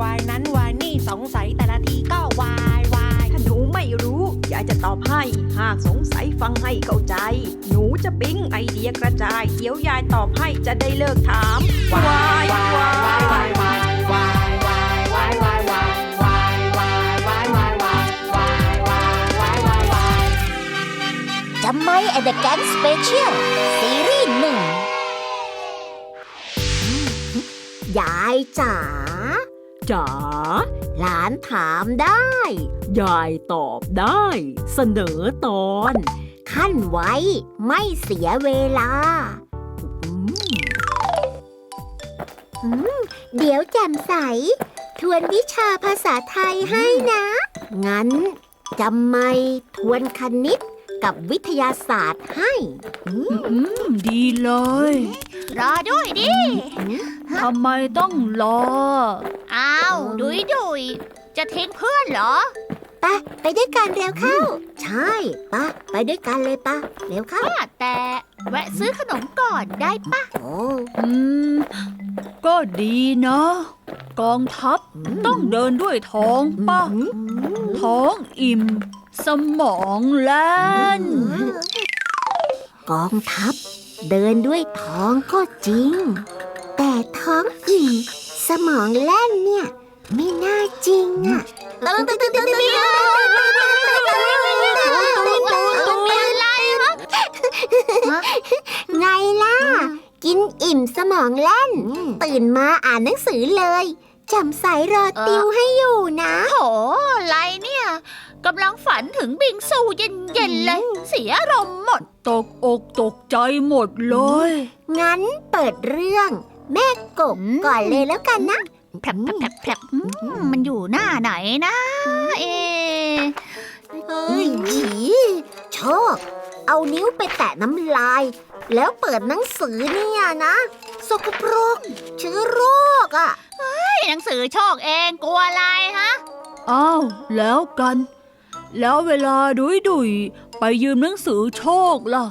นุ่นวายนั่นวายนั้นวายนี่สงสัยแต่ละทีก็วายวายถ้าหนูไม่รู้ยายจะตอบให้ หากสงสัยฟังให้เข้าใจ หนูจะปิ๊งไอเดียกระจาย เดี๋ยวยายตอบให้จะได้เลิกถาม วายวายจำไม่แอนด์แก๊งสเปเชียลซีรีส์หนึ่งยายจ๋า จ๋า หลานถามได้ ยายตอบได้ เสนอตอน ขั้นไว้ไม่เสียเวลาอืมอืมเดี๋ยวแจ่มใส ทวนวิชาภาษาไทยให้นะ งั้นจำไม่ทวนคณิตกับวิทยาศาสตร์ให้อืมดีเลย รอด้วยดิ ทำไมต้องรอ อ้าว ดุยดุยจะทิ้งเพื่อนเหรอ ปะไปด้วยกันเร็วเข้า ใช่ปะไปด้วยกันเลยปะเร็วเข้า ว่าแต่แวะซื้อขนมก่อนได้ปะโอ้อืม ก็ดีนะ กองทัพต้องเดินด้วยท้องป่ะ ท้องอิ่ม สมองแล่น กองทัพ เดินด้วยท้องก็จริง แต่ท้องอิ่มสมองแล่นเนี่ย ไม่น่าจริงอะตึ๊งตึ๊งตึ๊งตึ๊งตึ๊งมีอะไรฮะไงล่ะกินอิ่มสมองแล่นตื่นมาอ่านหนังสือเลยจำสายรอติวให้อยู่นะโหอะไรเนี่ยกำลังฝันถึงบิงซูเย็นๆเลยเสียอารมณ์หมดตกอกตกใจหมดเลยงั้นเปิดเรื่อง แม่กบอืมก่อนเลยแล้วกันนะแผลบแผลบแผลบแผลบอืมมันอยู่หน้าไหนนะ เอะเฮ้ยหยีโชค เอานิ้วไปแตะน้ำลาย แล้วเปิดหนังสือเนี่ยนะสกปรกเชื้อโรคอะให้หนังสือโชคเองกลัวอะไรฮะอ้าวแล้วกัน แล้วเวลาดุยดุยไปยืมหนังสือโชคล่ะ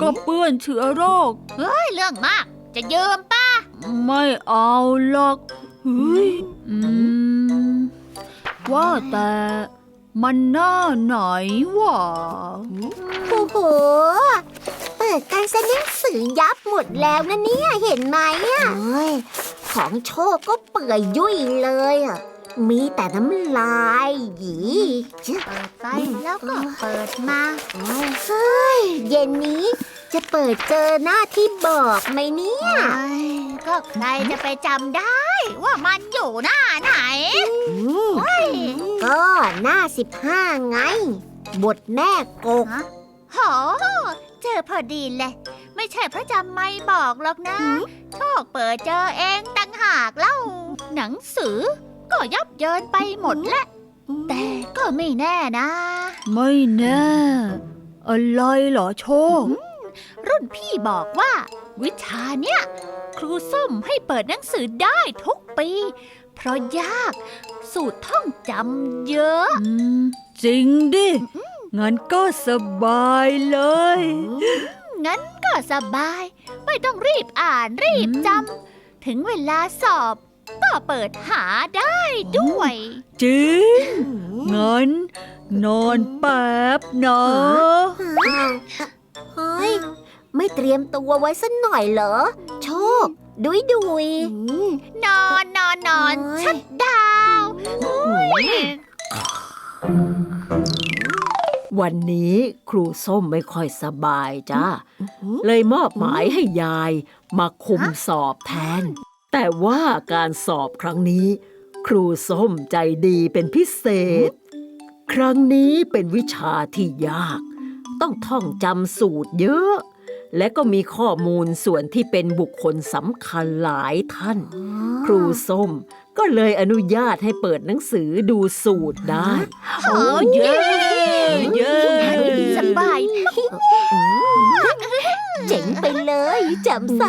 ก็เปื้อนเชื้อโรค เฮ้ย เรื่องมาก จะยืมปะ ไม่เอาหรอกเฮ้ยอืมว่าแต่มันหน้าไหนวะโอ้โห เปิดการแสดงหนังสือยับหมดแล้วนะเนี่ยเห็นไหมอะเฮ้ยของโชคก็เปื่อยยุ่ยเลยอะ มีแต่น้ำลายหยีชึเปิดไปแล้วก็เปิดมาเฮ้ย เย็นนี้จะเปิดเจอหน้าที่บอกไหมเนี่ยเอ้ย ก็ใครจะไปจำได้ ว่ามันอยู่หน้าไหนก็หน้าสิบห้าไง บทแม่กบโหเจอพอดีเลยไม่ใช่พระจำไม่บอกหรอกนะ โชคเปิดเจอเองตั้งหากเล่า หนังสือก็ยับเยินไปหมดแหละ แต่ก็ไม่แน่นะ ไม่แน่ อะไรเหรอโชค รุ่นพี่บอกว่า วิชาเนี้ย ครูส้มให้เปิดหนังสือได้ทุกปี เพราะยากสูตรท่องจำเยอะ อืมจริงดิ งั้นก็สบายเลย งั้นก็สบาย ไม่ต้องรีบอ่านรีบจำถึงเวลาสอบ ก็เปิดหาได้ด้วย จริง งั้น นอนแป๊บนะเฮ้ย ไม่เตรียมตัวไว้สักหน่อยเหรอ โชค ดุยดุยนอนนอนนอนโอ้ยชัดดาวน์อุ๊ยวันนี้ครูส้มไม่ค่อยสบายจ้าเลยมอบหมายให้ยายมาคุมสอบแทน แต่ว่าการสอบครั้งนี้ ครูส้มใจดีเป็นพิเศษ ครั้งนี้เป็นวิชาที่ยาก ต้องท่องจำสูตรเยอะ และก็มีข้อมูลส่วนที่เป็นบุคคลสำคัญหลายท่าน ครูส้มก็เลยอนุญาตให้เปิดหนังสือดูสูตรได้ โอ้เย้เย้สบายเจ๋งไปเลยแจำใส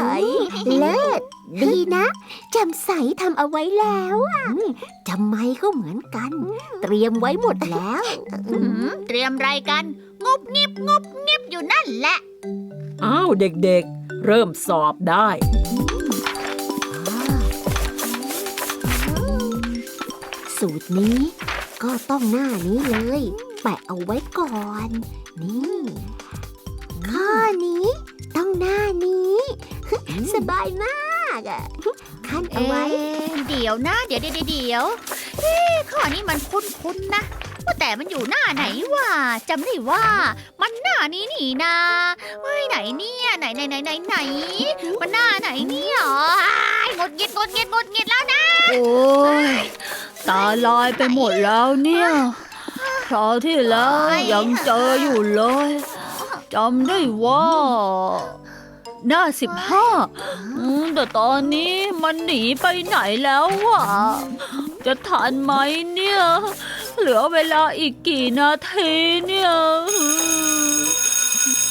เลิศดีนะแจำใสทำเอาไว้แล้วอะจำไม่ก็เหมือนกัน เตรียมไว้หมดแล้วหืมเตรียมอะไรกันงบงิบงบงิบอยู่นั่นแหละ อ้าวเด็กๆ เริ่มสอบได้ สูตรนี้ก็ต้องหน้านี้เลย แปะเอาไว้ก่อน นี่ ข้อนี้ต้องหน้านี้ สบายมากอะขั้นเอาไว้เอ๊ะเดี๋ยวนะ เดี๋ยวเดี๋ยวเดี๋ยวเอ๊ะข้อนี้มันคุ้นๆนะว่าแต่มันอยู่หน้าไหนวะจำได้ว่ามันหน้านี้นี่นาเฮ้ยไห นเนี่ยไหนไหนไหนไหนไหนมันหน้าไหนเนี่ยอ๋ออ้ายงดเงียดงดเงียดงดเงียดแล้วนะโอ้ยตาลายไปหมดแล้วเนี่ยคราวที่แล้วยังเจออยู่เลยจำได้ว่า หน้าสิบห้าแต่ตอนนี้มันหนีไปไหนแล้ววะจะทันไหมเนี่ย เหลือเวลาอีกกี่นาทีเนี่ย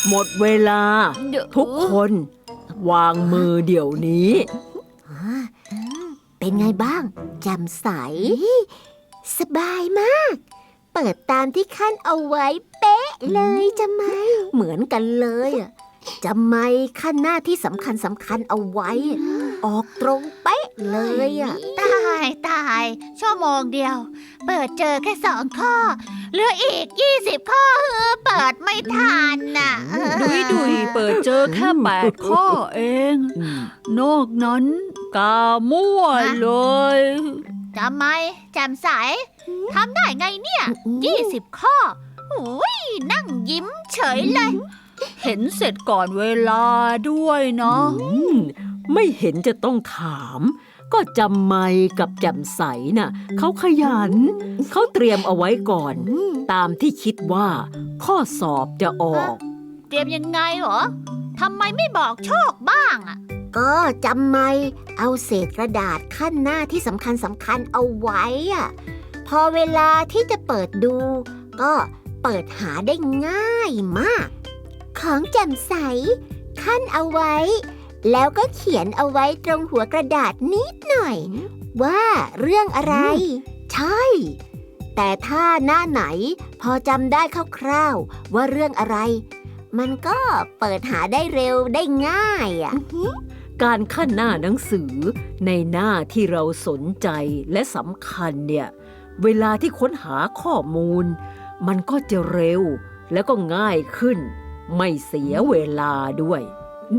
หมดเวลาเดี๋ยวทุกคน วางมือเดี๋ยวนี้ เป็นไงบ้างจำใส สบายมาก เปิดตามที่ขั้นเอาไว้เป๊ะเลยจะไหม เหมือนกันเลยอะจะไม่ขั้นหน้าที่สำคัญสำคัญเอาไว้ ออกตรงเป๊ะเลยอะ ตายตายชั่วโมงเดียว เปิดเจอแค่สองข้อ เหลืออีกยี่สิบข้อเออเปิดไม่ทันน่ะเออดุยดุยเปิดเจอแค่แปดข้อเอง นอกนั้นกามั่วเลยทำไมแจมใสทำได้ไงเนี่ยยี่สิบข้ออุ้ยนั่งยิ้มเฉยเลย เห็นเสร็จก่อนเวลาด้วยเนาะ อืมไม่เห็นจะต้องถาม ก็จำไม่กับจำใสน่ะเขาขยัน เขาเตรียมเอาไว้ก่อน ตามที่คิดว่า ข้อสอบจะออก เตรียมยังไงเหรอทำไมไม่บอกโชคบ้างอะ ก็จำไม่เอาเศษกระดาษขั้นหน้าที่สำคัญสำคัญเอาไว้อะพอเวลาที่จะเปิดดู ก็เปิดหาได้ง่ายมาก ของแจ่มใส ขั้นเอาไว้ แล้วก็เขียนเอาไว้ตรงหัวกระดาษนิดหน่อย ว่าเรื่องอะไร ใช่ แต่ถ้าหน้าไหน พอจำได้คร่าวๆว่าเรื่องอะไร มันก็เปิดหาได้เร็วได้ง่ายอะการขั้นหน้าหนังสือ ในหน้าที่เราสนใจและสำคัญเนี่ย เวลาที่ค้นหาข้อมูล มันก็จะเร็วแล้วก็ง่ายขึ้น ไม่เสียเวลาด้วย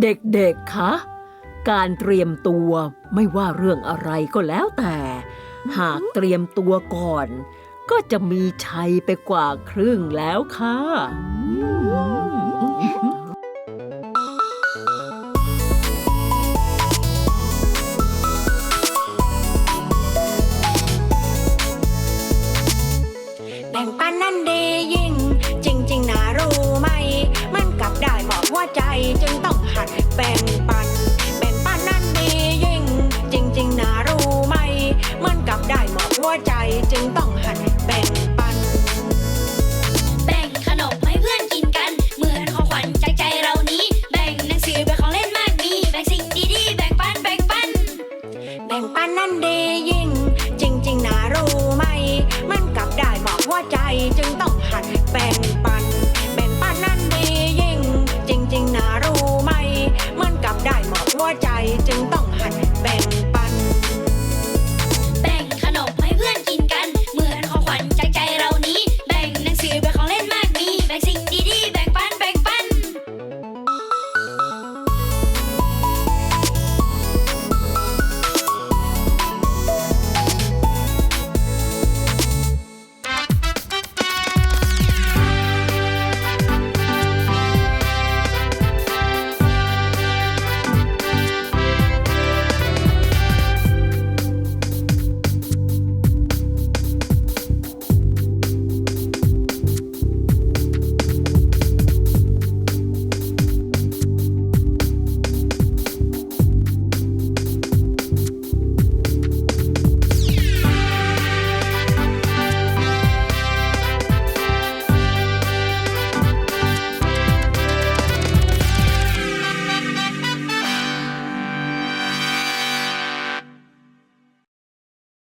เด็กๆ คะ การเตรียมตัวไม่ว่าเรื่องอะไรก็แล้วแต่ หากเตรียมตัวก่อน ก็จะมีชัยไปกว่าครึ่งแล้วค่ะ ว่าใจจึงต้องหัดแบ่ง